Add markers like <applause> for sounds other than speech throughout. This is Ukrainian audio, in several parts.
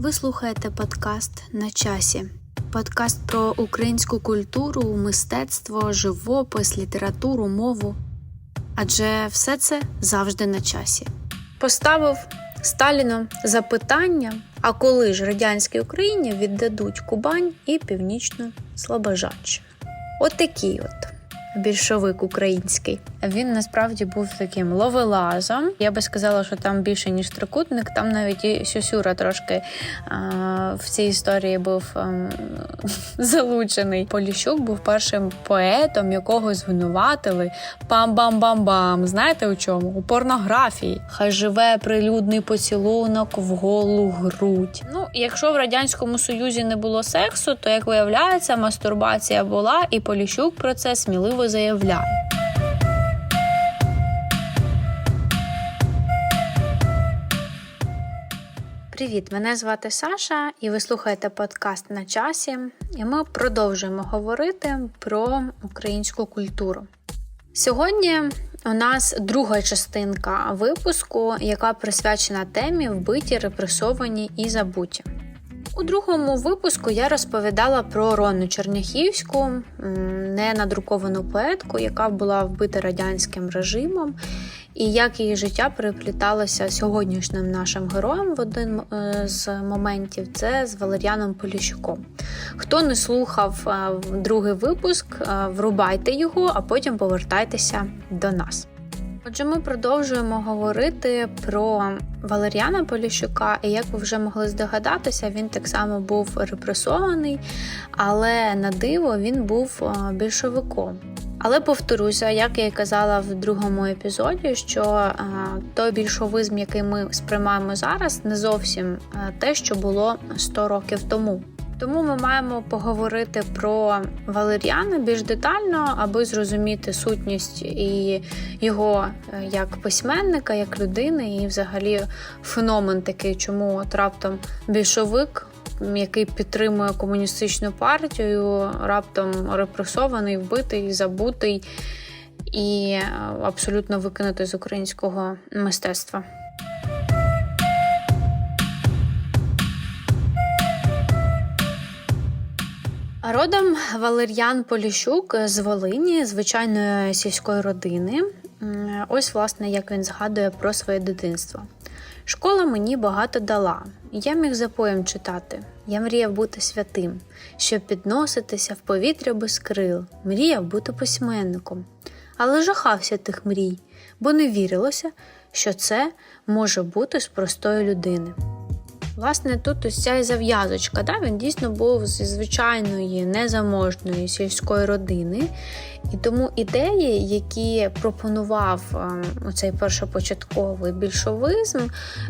Ви слухаєте подкаст на часі. Подкаст про українську культуру, мистецтво, живопис, літературу, мову. Адже все це завжди на часі. Поставив Сталіну запитання: а коли ж радянській Україні віддадуть Кубань і Північну Слобожанщину? От такий от більшовик український. Він насправді був таким ловелазом. Я би сказала, що там більше ніж трикутник. Там навіть і Сюсюра трошки а, в цій історії був а, <laughs> залучений. Поліщук був першим поетом, якого звинуватили пам-бам-бам-бам. Знаєте у чому? У порнографії. Хай живе прилюдний поцілунок в голу грудь. Ну, якщо в радянському союзі не було сексу, то як виявляється, мастурбація була, і Поліщук про це сміливо заявляє. Привіт, мене звати Саша, і ви слухаєте подкаст на часі. І ми продовжуємо говорити про українську культуру. Сьогодні у нас друга частинка випуску, яка присвячена темі вбиті, репресовані і забуті. У другому випуску я розповідала про Ронну Черняхівську, ненадруковану поетку, яка була вбита радянським режимом, і як її життя перепліталося сьогоднішнім нашим героєм в один е, з моментів це з Валеріаном Поліщуком. Хто не слухав е, другий випуск, е, врубайте його, а потім повертайтеся до нас. Отже, ми продовжуємо говорити про Валеріана Поліщука, і як ви вже могли здогадатися, він так само був репресований, але на диво він був більшовиком. Але повторюся, як я і казала в другому епізоді, що а, той більшовизм, який ми сприймаємо зараз, не зовсім те, що було 100 років тому. Тому ми маємо поговорити про Валеріана більш детально, аби зрозуміти сутність і його як письменника, як людини, і взагалі феномен такий, чому от раптом більшовик, який підтримує комуністичну партію, раптом репресований, вбитий, забутий і абсолютно викинутий з українського мистецтва. Родом Валер'ян Поліщук з Волині, звичайної сільської родини. Ось, власне, як він згадує про своє дитинство. Школа мені багато дала, я міг запоєм читати. Я мріяв бути святим, щоб підноситися в повітря без крил, мріяв бути письменником, але жахався тих мрій, бо не вірилося, що це може бути з простої людини. Власне, тут ось ця зав'язочка. Да? Він дійсно був зі звичайної незаможної сільської родини. І тому ідеї, які пропонував цей першопочатковий більшовизм,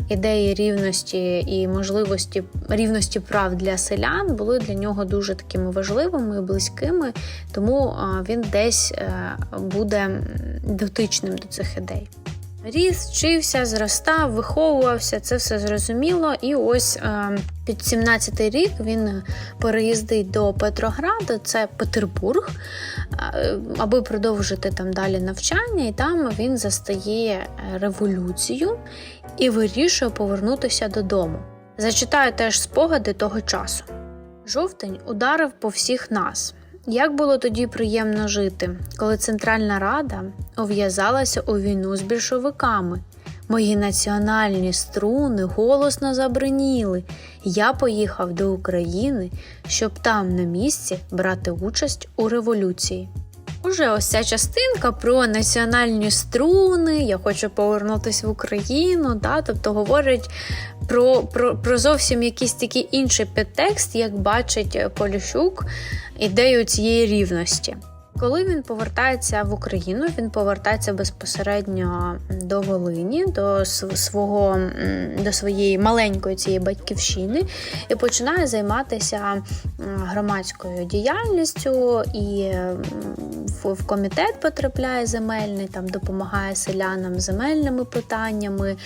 ідеї рівності і можливості рівності прав для селян, були для нього дуже такими важливими і близькими, тому він десь е, буде дотичним до цих ідей. Ріс, вчився, зростав, виховувався, це все зрозуміло. І ось е, під 17-й рік він переїздить до Петрограда, це Петербург, е, аби продовжити там далі навчання, і там він застає революцію і вирішує повернутися додому. Зачитаю теж спогади того часу. Жовтень ударив по всіх нас. Як було тоді приємно жити, коли Центральна Рада ув'язалася у війну з більшовиками? Мої національні струни голосно забриніли. Я поїхав до України, щоб там на місці брати участь у революції. Уже ось ця частинка про національні струни, я хочу повернутися в Україну, да, тобто говорить про, про, про зовсім якийсь такий інший підтекст, як бачить Поліщук ідею цієї рівності. Коли він повертається в Україну, він повертається безпосередньо до Волині, до свого до своєї маленької цієї батьківщини і починає займатися громадською діяльністю і в комітет потрапляє земельний, там допомагає селянам земельними питаннями,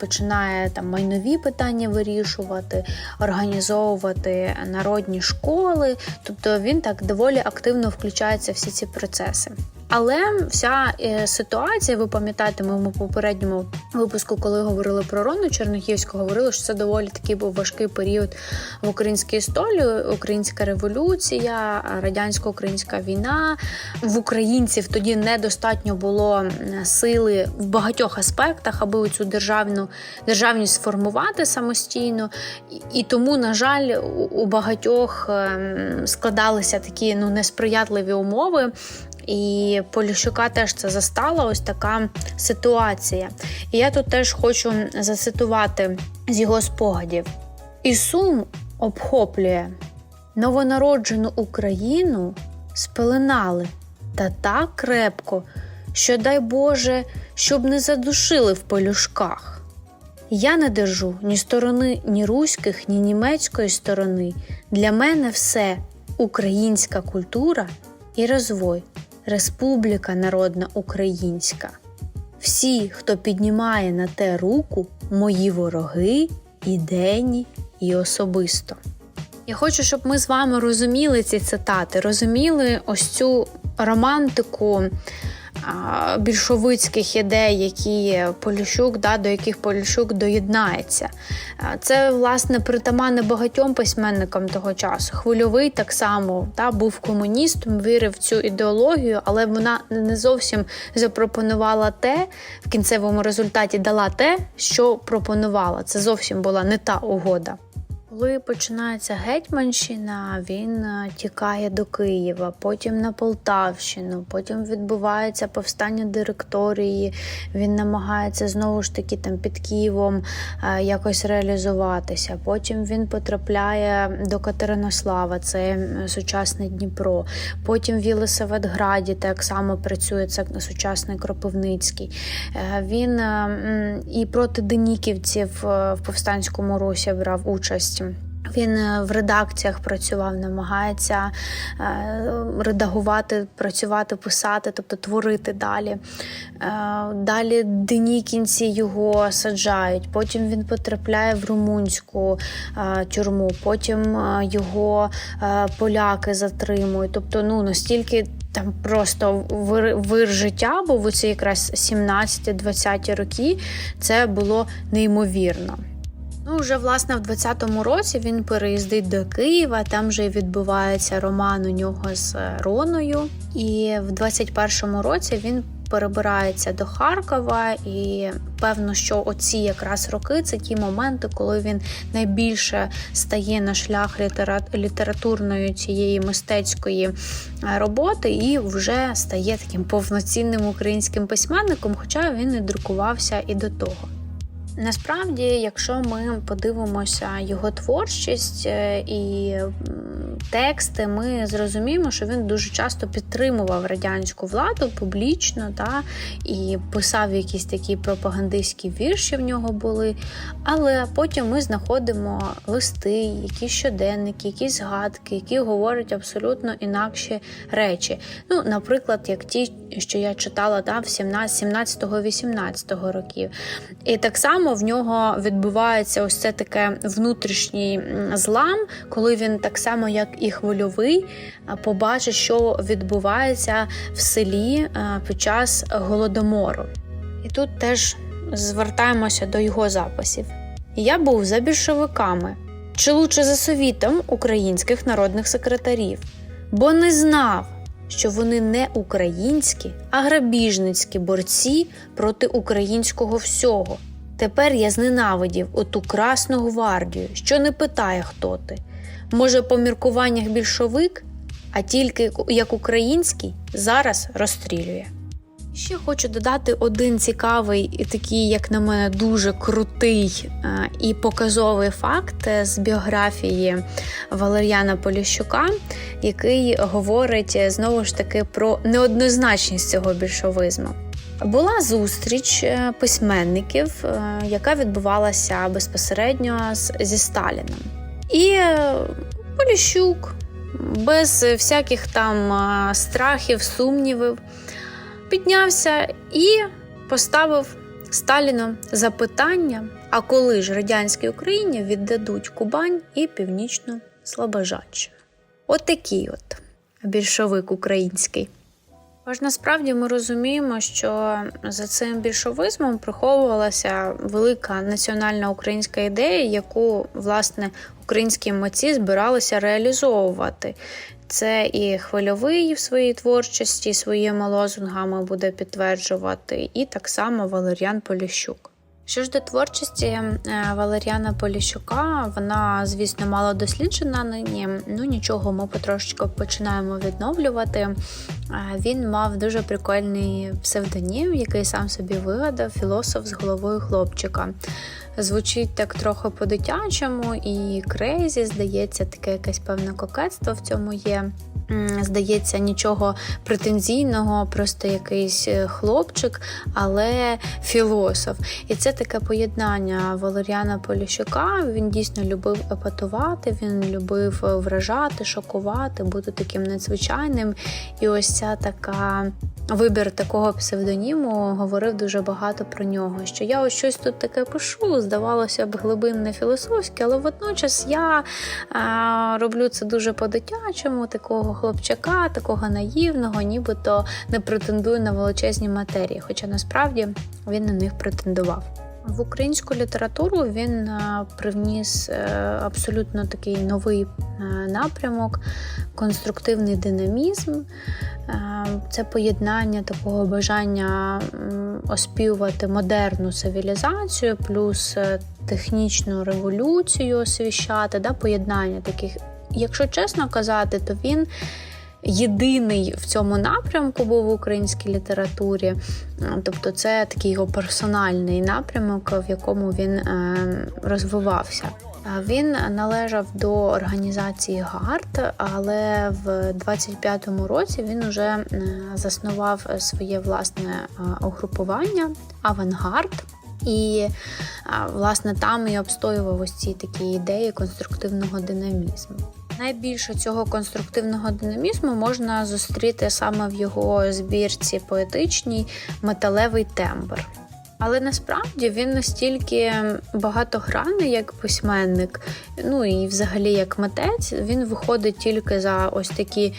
починає там майнові питання вирішувати, організовувати народні школи. Тобто він так доволі активно включається всі ці процеси. Але вся е, ситуація, ви пам'ятаєте, ми в попередньому випуску, коли говорили про Рону Чернихівську, говорили, що це доволі такий був важкий період в українській історії, українська революція, радянсько-українська війна. В українців тоді недостатньо було сили в багатьох аспектах, аби цю державну державність сформувати самостійно. І, тому, на жаль, у, у багатьох ем, складалися такі ну несприятливі умови. І Поліщука теж це застала ось така ситуація. І я тут теж хочу зацитувати з його спогадів: і сум обхоплює новонароджену Україну спеленали та так крепко, що, дай Боже, щоб не задушили в полюшках. Я не держу ні сторони ні руських, ні німецької сторони. Для мене все українська культура і розвой. Республіка Народна Українська. Всі, хто піднімає на те руку, мої вороги, ідейні і особисто. Я хочу, щоб ми з вами розуміли ці цитати, розуміли ось цю романтику більшовицьких ідей, які Поліщук, да, до яких Поліщук доєднається. Це, власне, притаманне багатьом письменникам того часу. Хвильовий так само да, був комуністом, вірив в цю ідеологію, але вона не зовсім запропонувала те, в кінцевому результаті дала те, що пропонувала. Це зовсім була не та угода. Коли починається Гетьманщина, він е, тікає до Києва, потім на Полтавщину, потім відбувається повстання директорії. Він намагається знову ж таки там під Києвом е, якось реалізуватися. Потім він потрапляє до Катеринослава, це сучасне Дніпро. Потім в Єлисаветграді так само працює це сучасний Кропивницький. Е, Він і проти деніківців в повстанському русі брав участь. Він е, в редакціях працював, намагається е, редагувати, працювати, писати, тобто творити далі. Е, Далі денікінці його саджають, потім він потрапляє в румунську тюрму, потім його поляки затримують. Тобто, ну настільки. Там просто вир, вир життя був у ці якраз 17-20 роки. Це було неймовірно. Ну, вже власне в 20-му році він переїздить до Києва. Там вже відбувається роман у нього з Роною. І в 21-му році він перебирається до Харкова, і певно, що оці якраз роки це ті моменти, коли він найбільше стає на шлях літера... літературної цієї мистецької е, роботи, і вже стає таким повноцінним українським письменником, хоча він і друкувався і до того. Насправді, якщо ми подивимося його творчість е, і тексти, ми зрозуміємо, що він дуже часто підтримував радянську владу публічно, та, і писав якісь такі пропагандистські вірші в нього були. Але потім ми знаходимо листи, якісь щоденники, якісь згадки, які говорять абсолютно інакші речі. Ну, наприклад, як ті, що я читала да, в 17-18 років. І так само в нього відбувається ось це таке внутрішній злам, коли він так само, як і хвильовий, побачить, що відбувається в селі під час голодомору. І тут теж звертаємося до його записів. Я був за більшовиками, чи лучше за совітом українських народних секретарів, бо не знав, що вони не українські, а грабіжницькі борці проти українського всього. Тепер я зненавидів оту Красну гвардію, що не питає, хто ти. Може, по міркуваннях більшовик, а тільки як український зараз розстрілює. Ще хочу додати один цікавий і такий, як на мене, дуже крутий е, і показовий факт з біографії Валер'яна Поліщука, який говорить знову ж таки про неоднозначність цього більшовизму. Була зустріч е, письменників, е, яка відбувалася безпосередньо зі Сталіном. І е, Поліщук без всяких там е, страхів, сумнівів піднявся і поставив Сталіну запитання: а коли ж радянській Україні віддадуть Кубань і Північну Слобожанщину? От такий от більшовик український. Аж насправді ми розуміємо, що за цим більшовизмом приховувалася велика національна українська ідея, яку власне українські митці збиралися реалізовувати. Це і хвильовий в своїй творчості своїми лозунгами буде підтверджувати, і так само Валеріан Поліщук. Що ж до творчості е, Валеріана Поліщука, вона, звісно, мало досліджена нині. Ну нічого, ми потрошечку починаємо відновлювати. Е, Він мав дуже прикольний псевдонім, який сам собі вигадав, філософ з головою хлопчика. Звучить так трохи по-дитячому і крейзі, здається, таке якесь певне кокетство в цьому є. Здається, нічого претензійного, просто якийсь е, хлопчик, але філософ. І це таке поєднання Валеріана Поліщука. Він дійсно любив епатувати, він любив е, вражати, шокувати, бути таким надзвичайним. І ось ця така вибір такого псевдоніму говорив дуже багато про нього. Що я ось щось тут таке пишу, здавалося б, глибинне філософське, але водночас я а, роблю це дуже по-дитячому, такого хлопчака, такого наївного, нібито не претендую на величезні матерії, хоча насправді він на них претендував. В українську літературу він е, привніс е, абсолютно такий новий е, напрямок, конструктивний динамізм. Це поєднання такого бажання оспівувати модерну цивілізацію, плюс технічну революцію освіщати, да, поєднання таких. Якщо чесно казати, то він єдиний в цьому напрямку був в українській літературі. Тобто, це такий його персональний напрямок, в якому він е, розвивався. Він належав до організації ГАРД, але в 25-му році він уже е, заснував своє власне е, угрупування Авангард. І власне там і обстоював ось ці такі ідеї конструктивного динамізму. Найбільше цього конструктивного динамізму можна зустріти саме в його збірці поетичній металевий тембр. Але насправді він настільки багатогранний як письменник, ну і взагалі як митець, він виходить тільки за ось такі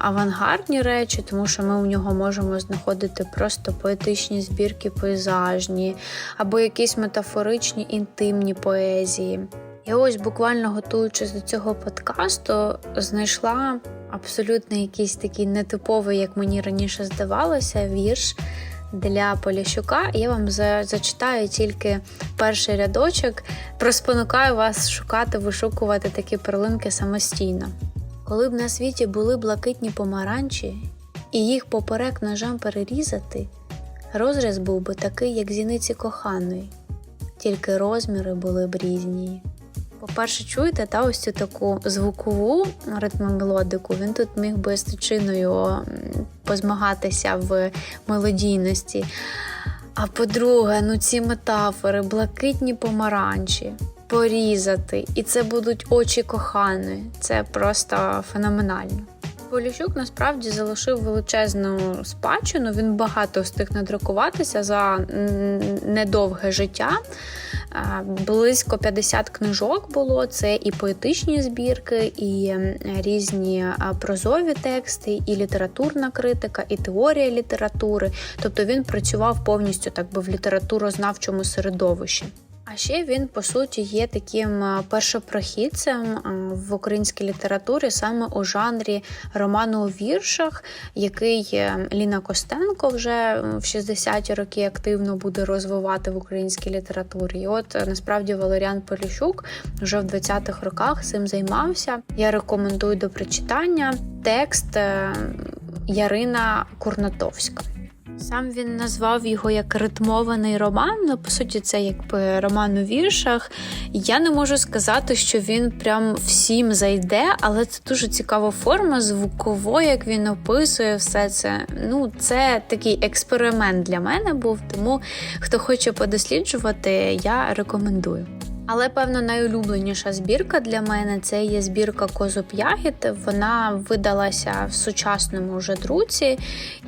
авангардні речі, тому що ми у нього можемо знаходити просто поетичні збірки пейзажні або якісь метафоричні інтимні поезії. Я ось буквально готуючись до цього подкасту, знайшла абсолютно якийсь такий нетиповий, як мені раніше здавалося, вірш для Поліщука. Я вам за- зачитаю тільки перший рядочок. Проспонукаю вас шукати, вишукувати такі перлинки самостійно. Коли б на світі були блакитні помаранчі, і їх поперек ножем перерізати, розріз був би такий, як зіниці коханої, тільки розміри були б різні. По-перше, чуєте та ось цю таку звукову ритмомелодику. Він тут міг би з тичиною позмагатися в мелодійності. А по-друге, ну ці метафори, блакитні помаранчі, порізати, і це будуть очі коханої. Це просто феноменально. Поліщук насправді залишив величезну спадщину. Він багато встиг надрукуватися за недовге життя. Е, Близько 50 книжок було. Це і поетичні збірки, і різні е, прозові тексти, і літературна критика, і теорія літератури. Тобто він працював повністю так би в літературознавчому середовищі. А ще він, по суті, є таким е, першопрохідцем е, в українській літературі саме у жанрі роману у віршах, який е, Ліна Костенко вже в 60-ті роки активно буде розвивати в українській літературі. І от насправді Валеріан Поліщук вже в 20-х роках цим займався. Я рекомендую до прочитання текст Ярина Курнатовська. Сам він назвав його як ритмований роман. Ну, по суті, це якби роман у віршах. Я не можу сказати, що він прям всім зайде, але це дуже цікава форма звуково, як він описує все це. Ну, це такий експеримент для мене був. Тому хто хоче подосліджувати, я рекомендую. Але, певно, найулюбленіша збірка для мене це є збірка Козуб. Вона видалася в сучасному вже друці,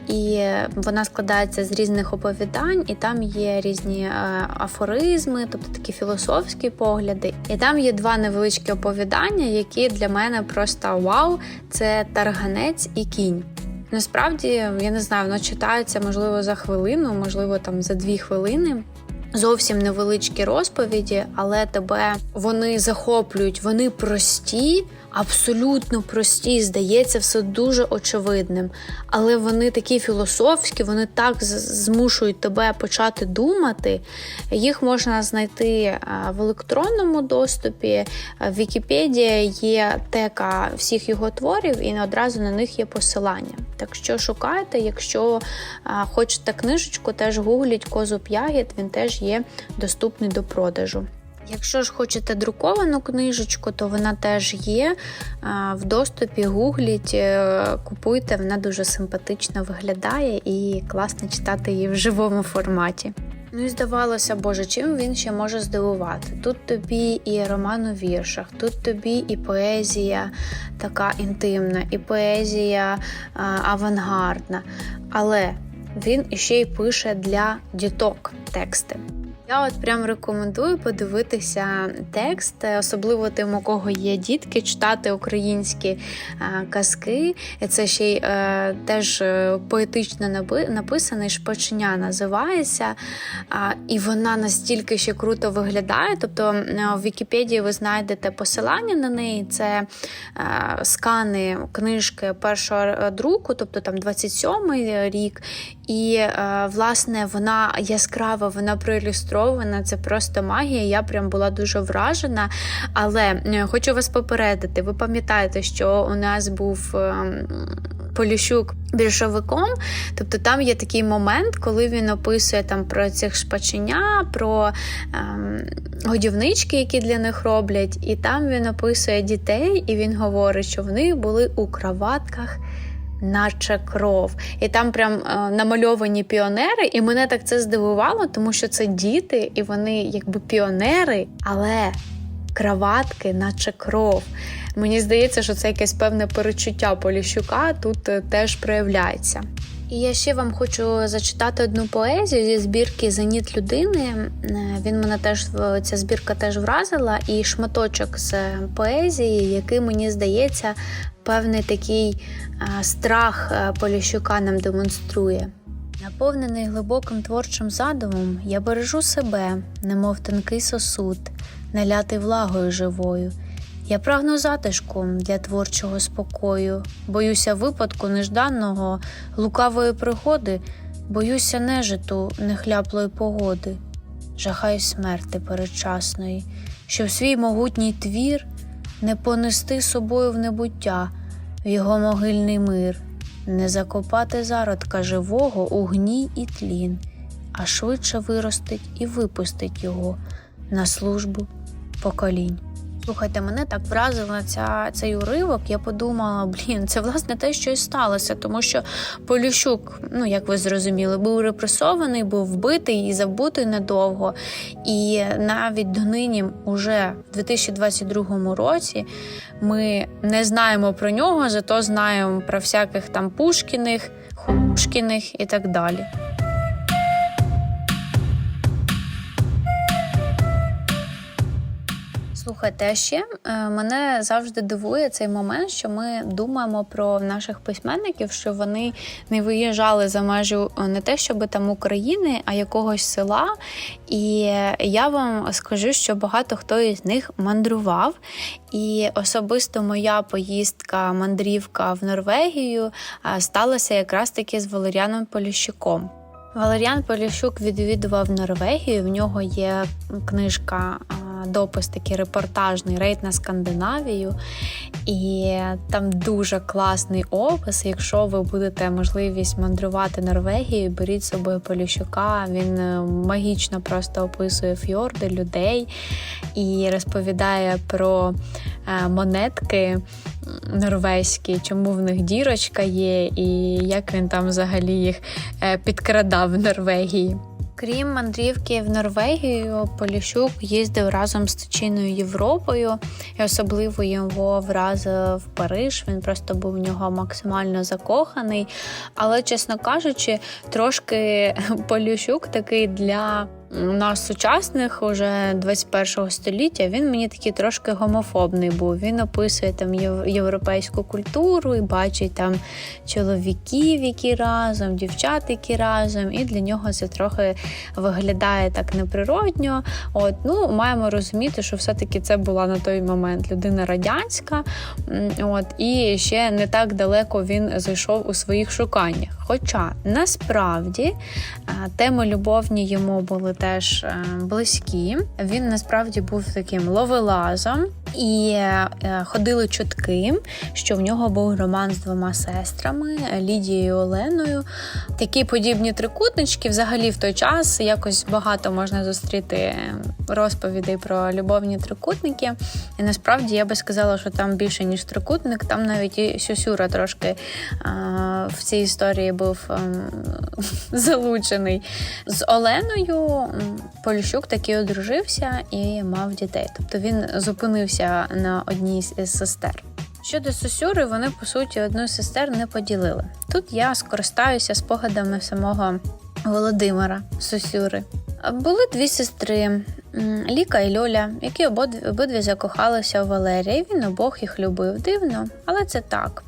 і вона складається з різних оповідань, і там є різні е, афоризми, тобто такі філософські погляди. І там є два невеличкі оповідання, які для мене просто вау: це тарганець і кінь. Насправді, я не знаю, воно читається можливо за хвилину, можливо, там за дві хвилини. Зовсім невеличкі розповіді, але тебе вони захоплюють, вони прості, абсолютно прості. Здається, все дуже очевидним. Але вони такі філософські, вони так змушують тебе почати думати. Їх можна знайти е, в електронному доступі. Е, В Вікіпедії є тека всіх його творів, і одразу на них є посилання. Так що шукайте, якщо хочете книжечку, теж гугліть Козуб Ягід, він теж є доступний до продажу. Якщо ж хочете друковану книжечку, то вона теж є в доступі. Гугліть, е, купуйте, вона дуже симпатично виглядає і класно читати її в живому форматі. Ну і здавалося, Боже, чим він ще може здивувати? Тут тобі і роман у віршах, тут тобі і поезія така інтимна, і поезія а, авангардна. Але він іще й пише для діток тексти. Я от прям рекомендую подивитися текст, особливо тим, у кого є дітки, читати українські е, казки. Це ще й е, теж е, поетично написаний шпоченя називається. І вона настільки ще круто виглядає. Тобто в Вікіпедії ви знайдете посилання на неї. Це скани книжки першого друку, тобто там 27-й рік. І е, власне вона яскрава, вона проілюстрована. Це просто магія. Я прям була дуже вражена. Але е, хочу вас попередити. Ви пам'ятаєте, що у нас був. ем, Поліщук більшовиком, тобто там є такий момент, коли він описує там про цих шпаченя, про ем, годівнички, які для них роблять, і там він описує дітей, і він говорить, що вони були у краватках. Наче кров, і там прям е, намальовані піонери, і мене так це здивувало, тому що це діти, і вони якби піонери, але краватки, наче кров. Мені здається, що це якесь певне перечуття Поліщука тут е, теж проявляється. І я ще вам хочу зачитати одну поезію зі збірки Зеніт людини. Е, Він мене теж ця збірка теж вразила, і шматочок з поезії, який мені здається, певний такий е, страх е, Поліщука нам демонструє. Наповнений глибоким творчим задумом, я бережу себе, немов тонкий сосуд, налятий влагою живою. Я прагну затишку для творчого спокою, боюся випадку нежданного, лукавої пригоди, боюся нежиту нехляплої погоди, жахаюсь смерти передчасної, щоб свій могутній твір не понести собою в небуття, в його могильний мир, не закопати зародка живого у гній і тлін, а швидше виростить і випустить його на службу поколінь. Слухайте, мене так вразила ця, цей уривок. Я подумала, блін, це власне те, що і сталося, тому що Поліщук, ну як ви зрозуміли, був репресований, був вбитий і забутий недовго. І навіть донині, уже в 2022 році, ми не знаємо про нього, зато знаємо про всяких там Пушкіних, Хушкіних і так далі. Слухайте, а ще е, мене завжди дивує цей момент, що ми думаємо про наших письменників, що вони не виїжджали за межі е, не те, щоб там України, а якогось села. І я вам скажу, що багато хто із них мандрував. І особисто моя поїздка, мандрівка в Норвегію е, сталася якраз таки з Валеріаном Поліщуком. Валеріан Поліщук відвідував Норвегію. В нього є книжка, допис такий репортажний рейд на Скандинавію. І там дуже класний опис. Якщо ви будете можливість мандрувати Норвегією, беріть з собою Поліщука. Він е, магічно просто описує фьорди, людей і розповідає про монетки норвезькі, чому в них дірочка є, і як він там взагалі їх е, підкрадав в Норвегії. Крім мандрівки в Норвегію, Поліщук їздив разом з Тичиною Європою, і особливо його вразив Париж. Він просто був в нього максимально закоханий. Але, чесно кажучи, трошки <laughs> Поліщук такий для у нас сучасних уже 21 століття він мені такий трошки гомофобний був. Він описує там європейську культуру і бачить там чоловіків, які разом, дівчат, які разом, і для нього це трохи виглядає так неприродньо. От ну маємо розуміти, що все-таки це була на той момент людина радянська, от і ще не так далеко він зайшов у своїх шуканнях. Хоча насправді е, теми любовні йому були теж е, близькі. Він насправді був таким ловелазом, і е, ходили чутки, що в нього був роман з двома сестрами Лідією Оленою. Такі подібні трикутнички, взагалі в той час якось багато можна зустріти розповідей про любовні трикутники. І насправді я би сказала, що там більше ніж трикутник, там навіть і Сюсюра трошки а, в цій історії був ем, <laughs> залучений. З Оленою Поліщук таки одружився і мав дітей. Тобто він зупинився на одній з сестер. Щодо Сосюри, вони по суті одну з сестер не поділили. Тут я скористаюся спогадами самого Володимира Сосюри. Були дві сестри Ліка і Льоля, які обидві, закохалися у Валерія. і Він обох їх любив. Дивно, але це так.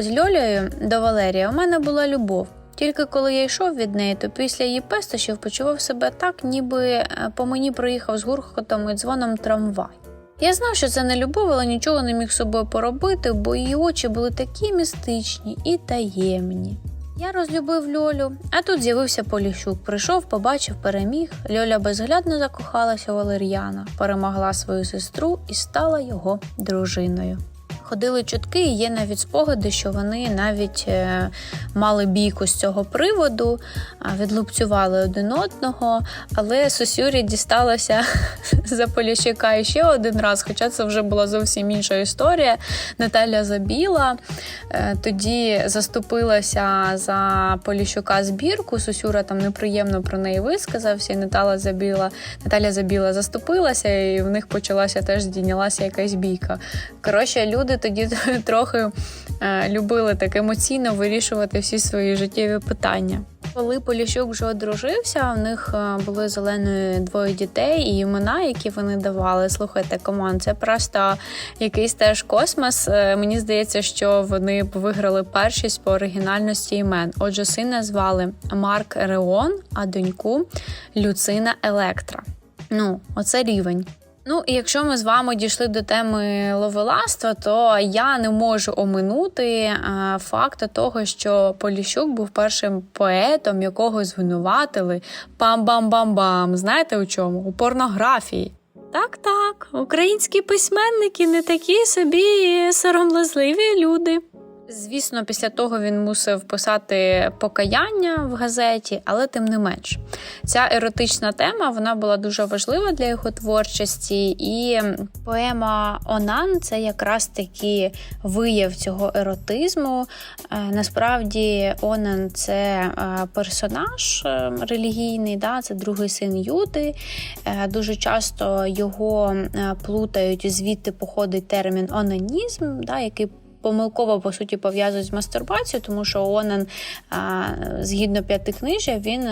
З Льолею до Валерія у мене була любов. Тільки коли я йшов від неї, то після її пестощів почував себе так, ніби е, по мені проїхав з гуркотом і дзвоном трамвай. Я знав, що це не любов, але нічого не міг собою поробити, бо її очі були такі містичні і таємні. Я розлюбив Льолю, а тут з'явився Поліщук. Прийшов, побачив, переміг. Льоля безглядно закохалася у Валер'яна, перемогла свою сестру і стала його дружиною. Ходили чутки, і є навіть спогади, що вони навіть е, мали бійку з цього приводу, а, відлупцювали один одного, але Сосюрі дісталося <laughs> за Поліщука ще один раз, хоча це вже була зовсім інша історія. Наталя Забіла е, тоді заступилася за Поліщука збірку. Сосюра там неприємно про неї висказався, і Наталя Забіла, Наталя Забіла заступилася, і в них почалася теж здійнялася якась бійка. Коротше, люди тоді <laughs> трохи е, любили так емоційно вирішувати всі свої життєві питання. Коли Поліщук вже одружився, у них е, були зеленої двоє дітей, і імена, які вони давали. Слухайте, команд, це просто якийсь теж космос. Е, Мені здається, що вони виграли першість по оригінальності імен. Отже, сина звали Марк Реон, а доньку Люцина Електра. Ну, оце рівень. Ну, і якщо ми з вами дійшли до теми ловеластва, то я не можу оминути е, факту того, що Поліщук був першим поетом, якого звинуватили пам-бам-бам-бам. Знаєте у чому? У порнографії. Так, так, українські письменники не такі собі сором'язливі люди. Звісно, після того він мусив писати покаяння в газеті, але тим не менш, ця еротична тема вона була дуже важлива для його творчості, і поема Онан це якраз таки вияв цього еротизму. Е, Насправді, Онан це е, персонаж е, релігійний, да, це другий син Юди. Дуже часто його плутають, звідти походить термін онанізм, да, який помилково по суті пов'язують з мастурбацією, тому що Онан, а, згідно п'ятикнижжя, він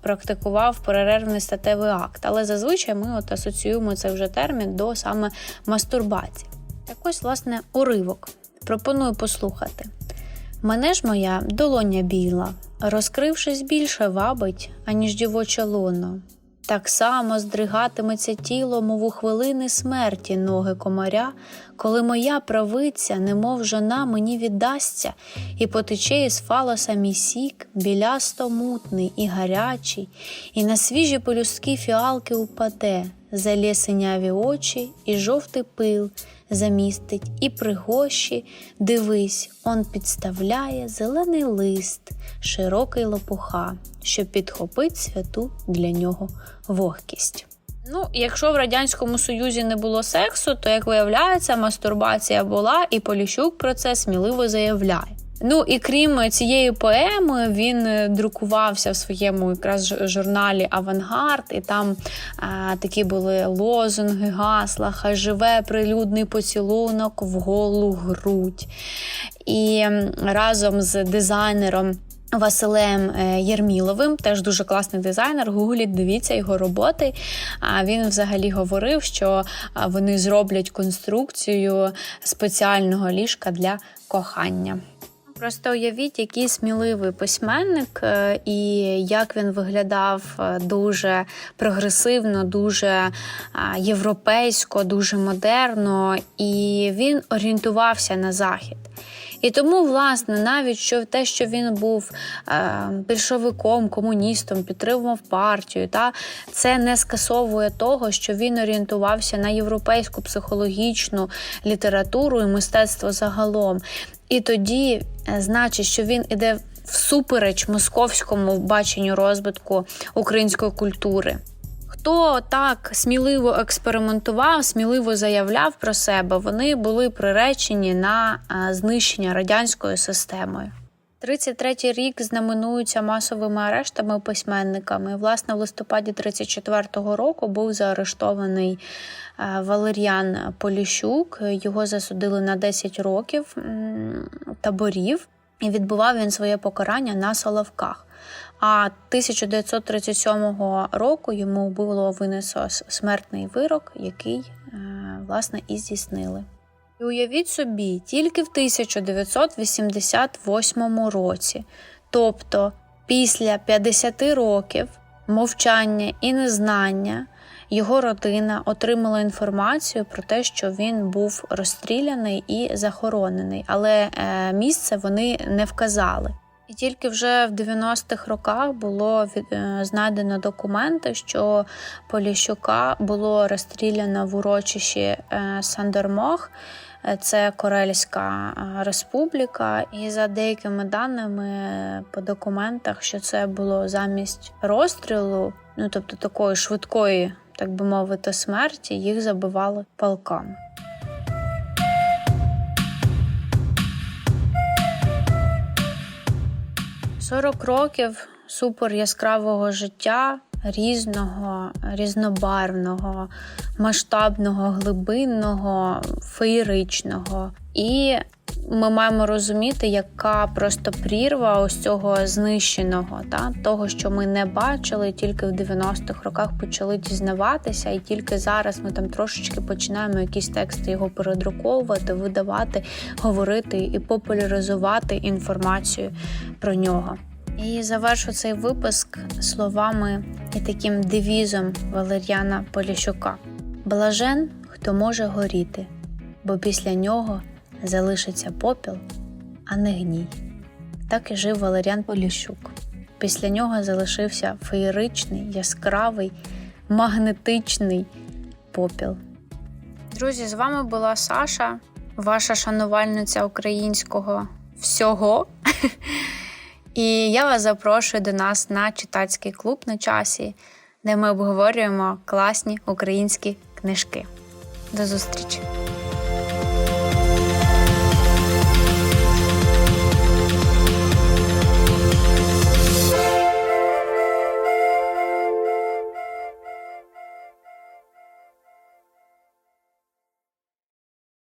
практикував перервний статевий акт. Але зазвичай ми от асоціюємо цей вже термін до саме мастурбації. Так ось, власне, уривок. Пропоную послухати. Мене ж моя долоня біла, розкрившись більше вабить, аніж дівоче лоно. Так само здригатиметься тіло, мов у хвилини смерті ноги комаря, коли моя правиця, немов жона, мені віддасться, і потече із фалоса мій сік, білясто мутний і гарячий, і на свіжі полюстки фіалки упаде, залє синяві очі, і жовтий пил замістить, і пригощі, дивись, он підставляє зелений лист, широкий лопуха, щоб підхопить святу для нього вогкість. Ну, якщо в радянському союзі не було сексу, то як виявляється, мастурбація була, і Поліщук про це сміливо заявляє. Ну і крім цієї поеми, він е, друкувався в своєму якраз журналі Авангард, і там а, такі були лозунги, гасла, хай живе прилюдний поцілунок в голу грудь. І разом з дизайнером Василем е, Єрміловим, теж дуже класний дизайнер. Гугліть, дивіться його роботи. А він взагалі говорив, що вони зроблять конструкцію спеціального ліжка для кохання. Просто уявіть, який сміливий письменник, е, і як він виглядав е, дуже прогресивно, дуже е, європейсько, дуже модерно, і він орієнтувався на захід. І тому, власне, навіть що те, що він був більшовиком, комуністом, підтримував партію, та це не скасовує того, що він орієнтувався на європейську психологічну літературу і мистецтво загалом. І тоді е, значить, що він іде всупереч московському баченню розвитку української культури. Хто так сміливо експериментував, сміливо заявляв про себе, вони були приречені на е, знищення радянською системою. 33-й рік знаменується масовими арештами письменниками. Власне, в листопаді 34-го року був заарештований е, Валеріан Поліщук. Його засудили на 10 років таборів, і відбував він своє покарання на Соловках. А 1937 року йому було винесено смертний вирок, який е, власне і здійснили. І уявіть собі, тільки в 1988 році, тобто після 50 років мовчання і незнання, його родина отримала інформацію про те, що він був розстріляний і захоронений, але е, місце вони не вказали. І тільки вже в 90-х роках було е, знайдено документи, що Поліщука було розстріляно в урочищі е, Сандермох, Е, це Корельська республіка. І за деякими даними по документах, що це було замість розстрілу, ну тобто такої швидкої, так би мовити, смерті, їх забивали палками. Сорок років супер яскравого життя, різного, різнобарвного, масштабного, глибинного, феєричного. І ми маємо розуміти, яка просто прірва ось цього знищеного, та того, що ми не бачили, тільки в 90-х роках почали дізнаватися, і тільки зараз ми там трошечки починаємо якісь тексти його передруковувати, видавати, говорити і популяризувати інформацію про нього. І завершу цей випуск словами і таким девізом Валер'яна Поліщука: Блажен, хто може горіти, бо після нього залишиться попіл, а не гній. Так і жив Валеріан Поліщук. Після нього залишився феєричний, яскравий, магнетичний попіл. Друзі, з вами була Саша, ваша шанувальниця українського всього. <laughs> І я вас запрошую до нас на читацький клуб на часі, де ми обговорюємо класні українські книжки. До зустрічі!